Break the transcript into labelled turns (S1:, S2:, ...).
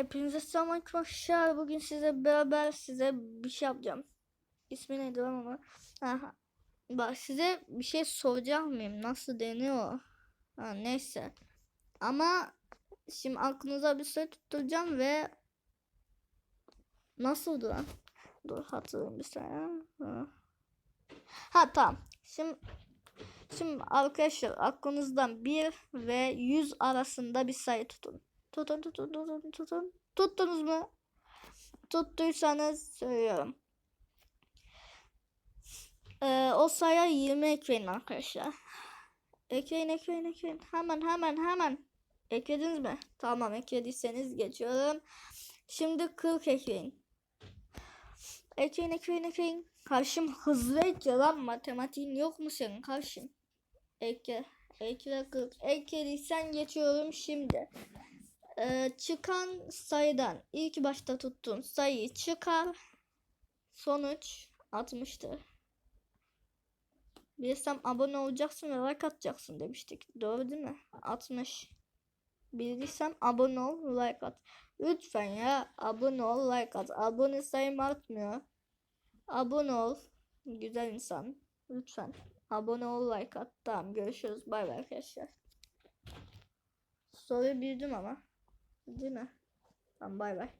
S1: Hepinize selam arkadaşlar. Bugün size beraber size bir şey yapacağım. İsmi neydi lan ama? Aha. Bak size bir şey soracak mıyım? Nasıl deniyor? Ha, neyse. Ama şimdi aklınıza bir şey tutturacağım ve nasıldı lan? Dur hatırlayayım bir saniye. Ha. ha tamam. Şimdi Şimdi arkadaşlar aklınızdan 1 ve 100 arasında bir sayı tutun. Tutun tutun tutun tutun. Tuttunuz mu? Tuttuysanız söylüyorum. Ee, o sayıya 20 ekleyin arkadaşlar. Ekleyin ekleyin ekleyin. Hemen hemen hemen. Eklediniz mi? Tamam eklediyseniz geçiyorum. Şimdi 40 ekleyin. Ekleyin ekleyin ekleyin. Karşım hızlı ekle lan matematiğin yok mu senin karşım? Ekle. Ekle 40. Eklediysen geçiyorum şimdi. Ee, çıkan sayıdan ilk başta tuttuğun sayıyı çıkar. Sonuç 60'tır. Bilsem abone olacaksın ve like atacaksın demiştik. Doğru değil mi? 60. Bildiysem abone ol, like at. Lütfen ya abone ol, like at. Abone sayım artmıyor. Abone ol. Güzel insan. Lütfen. Abone ol, like at. Tamam görüşürüz. Bay bay arkadaşlar. Soruyu bildim ama. Değil mi? Tamam bay bay.